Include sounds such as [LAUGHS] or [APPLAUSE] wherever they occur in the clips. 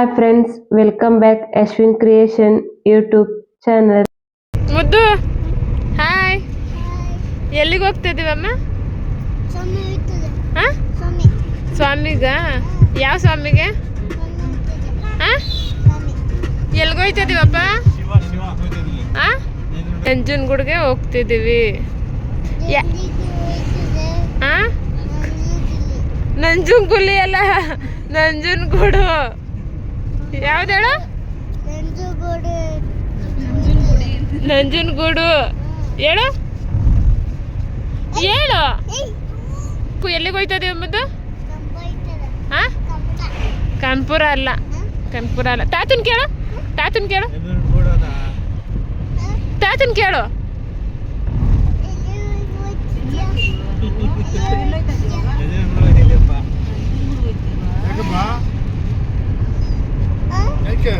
Hi friends welcome back Ashwin creation YouTube channel ಮುದ್ದು hi ಎಲ್ಲಿಗೆ ಹೋಗ್ತಿದ್ದೀವಮ್ಮ? ಸ್ವಾಮಿ ಹೋಯ್ತದೆ ಹಾ? ಸ್ವಾಮಿ. ಸ್ವಾಮಿಗ? ಯಾವ ಸ್ವಾಮಿಗೆ? ಹಾ? ಸ್ವಾಮಿ ಎಲ್ಲಿಗೆ ಹೋಗ್ತಿದ್ದೀವಪ್ಪ ನಂಜನಗೂಡ್ಗೆ ಹೋಗ್ತಿದ್ದೀವಿ. ಯಾ- ಗುಲಿ ಅಲ್ಲ ನಂಜನಗೂಡು. ಯಾವ್ದು ಹೇಳು? ನಂಜುಗೋಡು. ನಂಜನಗೂಡು. ಹೇಳು? ಹೇಳು? ಎಲ್ಲಿಗೆ ಹೋಯ್ತದೆ ಎಂಬುದು ಹಾ ಕಂಪುರ ಕನ್ಪುರ ಅಲ್ಲ ಕನ್ಪುರ ಅಲ್ಲ. ತಾತನ್ ಕೇಳು. ತಾತನ್ ಕೇಳು. ತಾತನ್ ಕೇಳು ಹೋಯ್ತಿದ್ಯಾ ಆ? ಎಲ್ಲಿ ಹೋಯ್ತಿದ್ಯಾ ಎಲ್ಲಿ ಹೋ- ಎಲ್ಲಿಗೆ ಎಲ್ಲಿಗೆ ಹೋಯ್ತಿದ್ಯಾ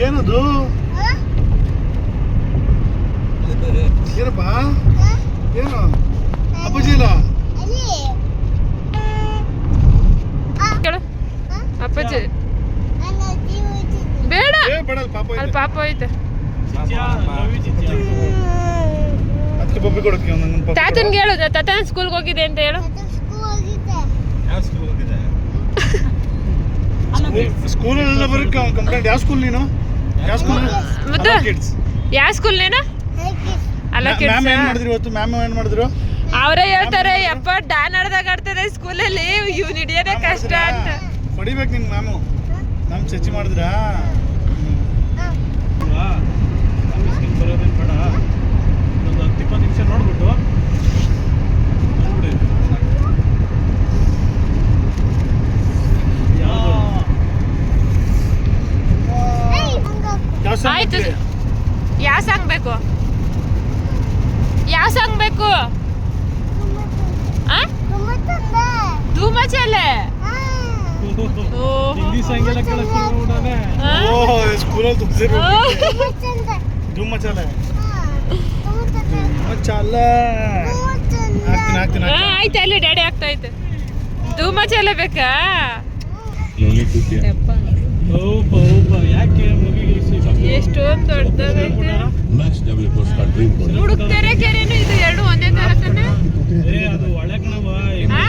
ಏನದು? ಏನಪ್ಪ? ಏನು ಅಪ್ಪಾಜಿ ಇಲ್ಲ ಎಲ್ಲಿ ಆ? ಕೇಳು ಆ? ಅಪ್ಪಾಜಿ ಬೇಡ ಅಲ್ಲಿ ಪಾಪ ಐತೆ ಅದಕ್ಕೆ ಬೊಬ್ಬೆ ಕೊಡಕ್ಕೆ ಒಂದೊಂದು ಪಾಪ ತಾತನ್ಗೆ ಹೇಳು ತಾತನ ಸ್ಕೂಲ್ಗೆ ಹೋಗಿದೆ ಅಂತ ಹೇಳು. ಅದು ಸ್ಕೂಲ್ ಹೋಗಿದೆ. ಸ್ಕೂಲಲ್ಲೆಲ್ಲ ಕಂಪ್ಲೇಂಟ್. ಯಾವ ಸ್ಕೂಲ್ ನೀನು? ಯಾವ ಸ್ಕೂಲ್ ಮತ್ತೆ? ಕಿಡ್ಸ್ ಯಾವ ಸ್ಕೂಲ್ ನೀನು? ಅಲ್ಲ ಅಲ್ಲ ಮ್ಯಾಮ್ ಕಿಡ್ಸ್ ಏನ್ ಮಾಡಿದ್ರು ಇವತ್ತು? ಮ್ಯಾಮ್ ಏನು ಮಾಡಿದ್ರು? ಅವರೇ ಹೇಳ್ತಾರೆ ಯಪ್ಪ ಡಾನ್ ಆಡ್ದಾಗ ಆಡ್ತಾರೆ ಸ್ಕೂಲಲ್ಲಿ ಇವ್ನು ಹಿಡಿಯೋದೇ ಕಷ್ಟ ಅಂತ. ಹೊಡಿಬೇಕು ನಿನ್ ಮ್ಯಾಮು ನಮ್ಮ ಚರ್ಚೆ ಮಾಡಿದ್ರಾ? ಹಂಗಾಕು ಯಾವ song ಆಯ್ತು ಹಾಕ್ತೀರಿ? ಯಾವ ಸಾಂಗ್ ಬೇಕು ಯಾವ ಸಾಂಗ್ ಬೇಕು ಆ ತುಂಬಾ ಧೂಮ ಚಲೆ ಹಿಂದಿ ಸಾಂಗ್ ಎಲ್ಲ ಕೇಳಕ್ ಶುರು ಮಾಡ್ಬಿಟ್ಟಾನೆ. ಆ? ಓ ಸ್ಕೂಲಲ್ಲಿ ತುಂಬಿಸಿರು ಚಂದ ಧೂಮ್ ಮಚಾಲೆ ತುಂಬಾ ಮಚಾಲ ಚಂದ ಹಾಕ್ತೀನಿ ಹಾಕ್ತೀನಿ ಆ, ಆಯ್ತು ಅಲ್ಲಿ ಡ್ಯಾಡಿ ಆಗ್ತಾ ಐತೆ ಧೂಮ ಚಲೆ ಬೇಕಾ ಯಾಕೆ ಮಗುಗೆ ಎಷ್ಟೊಂದು ದೊಡ್ಡದಾಗೈತೆ Match double postcard dream code. ಹುಡುಕ್ತಾರೆ ಕೆರೆನು ಇದು ಎರಡು ಒಂದೇ ತರ ತಾನೆ ಅದು ಒಳಗ್ ಆ?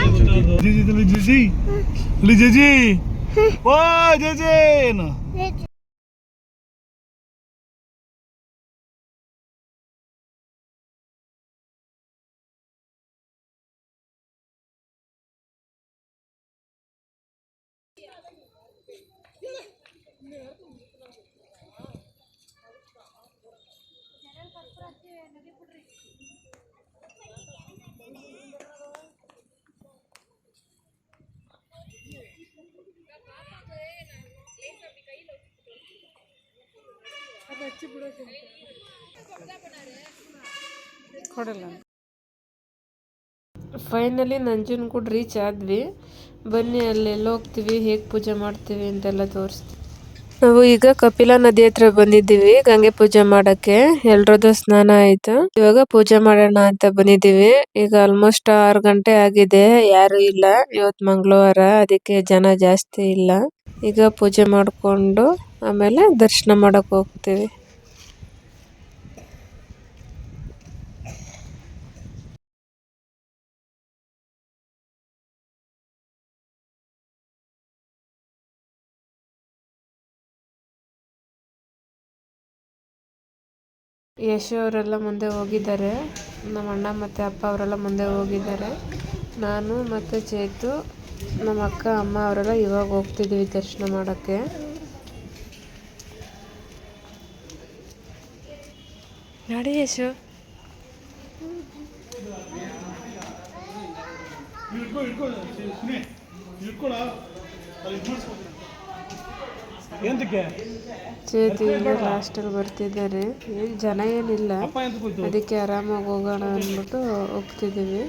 ಜಿಜಿ ಇಲ್ಲಿ ಜಿಜಿ ಓ ಜಿಜಿ ಏನು ಫೈನಲಿ ನಂಜನಗೂಡು ರೀಚ್ ಆದ್ವಿ. ಬನ್ನಿ ಅಲ್ಲೆಲ್ಲ ಹೋಗ್ತೀವಿ ಹೇಗೆ ಪೂಜೆ ಮಾಡ್ತೀವಿ ಅಂತೆಲ್ಲ ತೋರಿಸ್ತೀವಿ. ನಾವು ಈಗ ಕಪಿಲಾ ನದಿ ಹತ್ರ ಬಂದಿದ್ದೀವಿ, ಗಂಗೆ ಪೂಜೆ ಮಾಡಕ್ಕೆ. ಎಲ್ರದ್ದು ಸ್ನಾನ ಆಯ್ತು. ಇವಾಗ ಪೂಜೆ ಮಾಡೋಣ ಅಂತ ಬಂದಿದ್ದೀವಿ. ಈಗ ಆಲ್ಮೋಸ್ಟ್ ಆರು ಗಂಟೆ ಆಗಿದೆ, ಯಾರು ಇಲ್ಲ. ಇವತ್ ಮಂಗಳವಾರ, ಅದಕ್ಕೆ ಜನ ಜಾಸ್ತಿ ಇಲ್ಲ. ಈಗ ಪೂಜೆ ಮಾಡ್ಕೊಂಡು ಆಮೇಲೆ ದರ್ಶನ ಮಾಡಕ್ಕೆ ಹೋಗ್ತೀವಿ. ಯಶು ಅವರೆಲ್ಲ ಮುಂದೆ ಹೋಗಿದ್ದಾರೆ. ನಮ್ಮ ಅಣ್ಣ ಮತ್ತು ಅಪ್ಪ ಅವರೆಲ್ಲ ಮುಂದೆ ಹೋಗಿದ್ದಾರೆ. ನಾನು ಮತ್ತು ಚೇತು ನಮ್ಮ ಅಕ್ಕ ಅಮ್ಮ ಅವರೆಲ್ಲ ಇವಾಗ ಹೋಗ್ತಿದ್ವಿ ದರ್ಶನ ಮಾಡೋಕ್ಕೆ. ನಡಿ ಯಶು ಎಂತಕ್ಕೆ ಚೇತು ಲಾಸ್ಟ್ ಲಾಸ್ಟಲ್ಲಿ ಬರ್ತಿದ್ದಾರೆ. ಏನು ಜನ ಏನಿಲ್ಲ. ಅದಕ್ಕೆ ಆರಾಮಾಗಿ ಹೋಗೋಣ ಅಂದ್ಬಿಟ್ಟು ಹೋಗ್ತಿದ್ದೀವಿ.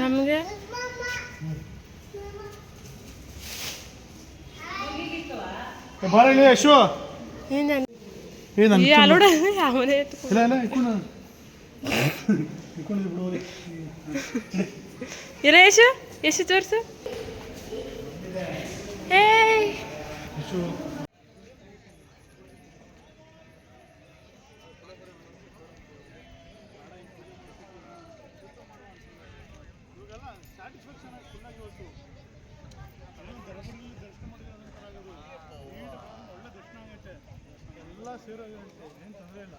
ನಮಗೆ? ಬಾರ ಇಲ್ಲಿ ಯಶು. ಏನ ಏ ನನ್ ಅಲೋಡ [LAUGHS] ಅವನೇ ಇಲ್ಲ ಇಲ್ಲ ಇಕ್ಕೋಣ ಯಶು ಯಶು ತೋರ್ಸು ಎಲ್ಲ ಸೇರೋಗಂತೆ ಏನು ತೊಂದರೆ ಇಲ್ಲ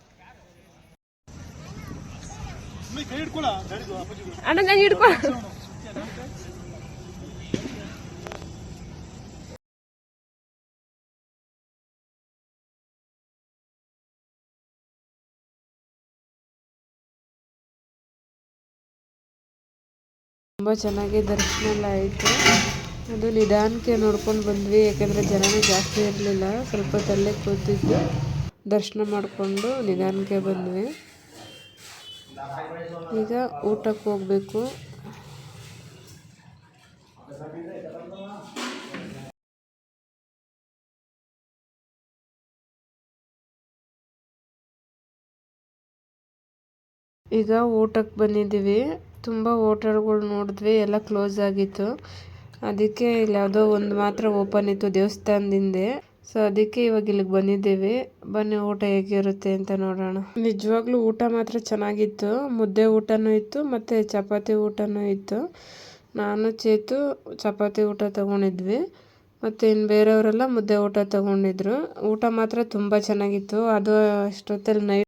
ಅಣ್ಣ ನಂಗೆ ಹಿಡ್ಕೊ. ತುಂಬ ಚೆನ್ನಾಗಿ ದರ್ಶನ ಎಲ್ಲ ಆಯಿತು. ಅದು ನಿಧಾನಕ್ಕೆ ನೋಡ್ಕೊಂಡು ಬಂದ್ವಿ, ಯಾಕೆಂದರೆ ಜನನೇ ಜಾಸ್ತಿ ಇರಲಿಲ್ಲ. ಸ್ವಲ್ಪ ತಲ್ಲೇ ಕೂತಿದ್ದು ದರ್ಶನ ಮಾಡಿಕೊಂಡು ನಿಧಾನಕ್ಕೆ ಬಂದ್ವಿ. ಈಗ ಊಟಕ್ಕೆ ಹೋಗಬೇಕು. ಈಗ ಊಟಕ್ಕೆ ಬಂದಿದ್ದೀವಿ. ತುಂಬ ಹೋಟೆಲ್ಗಳು ನೋಡಿದ್ವಿ, ಎಲ್ಲ ಕ್ಲೋಸ್ ಆಗಿತ್ತು. ಅದಕ್ಕೆ ಇಲ್ಲಿ ಯಾವುದೋ ಒಂದು ಮಾತ್ರ ಓಪನ್ ಇತ್ತು ದೇವಸ್ಥಾನದಿಂದೆ. ಸೊ ಅದಕ್ಕೆ ಇವಾಗ ಇಲ್ಲಿಗೆ ಬಂದಿದ್ದೀವಿ. ಬನ್ನಿ, ಊಟ ಹೇಗಿರುತ್ತೆ ಅಂತ ನೋಡೋಣ. ನಿಜವಾಗ್ಲೂ ಊಟ ಮಾತ್ರ ಚೆನ್ನಾಗಿತ್ತು. ಮುದ್ದೆ ಊಟನೂ ಇತ್ತು, ಮತ್ತು ಚಪಾತಿ ಊಟನೂ ಇತ್ತು. ನಾನು, ಚೇತು ಚಪಾತಿ ಊಟ ತೊಗೊಂಡಿದ್ವಿ. ಮತ್ತು ಇನ್ನು ಬೇರೆಯವರೆಲ್ಲ ಮುದ್ದೆ ಊಟ ತಗೊಂಡಿದ್ರು. ಊಟ ಮಾತ್ರ ತುಂಬ ಚೆನ್ನಾಗಿತ್ತು. ಅದು ಅಷ್ಟೊತ್ತಲ್ಲಿ ನೈಟ್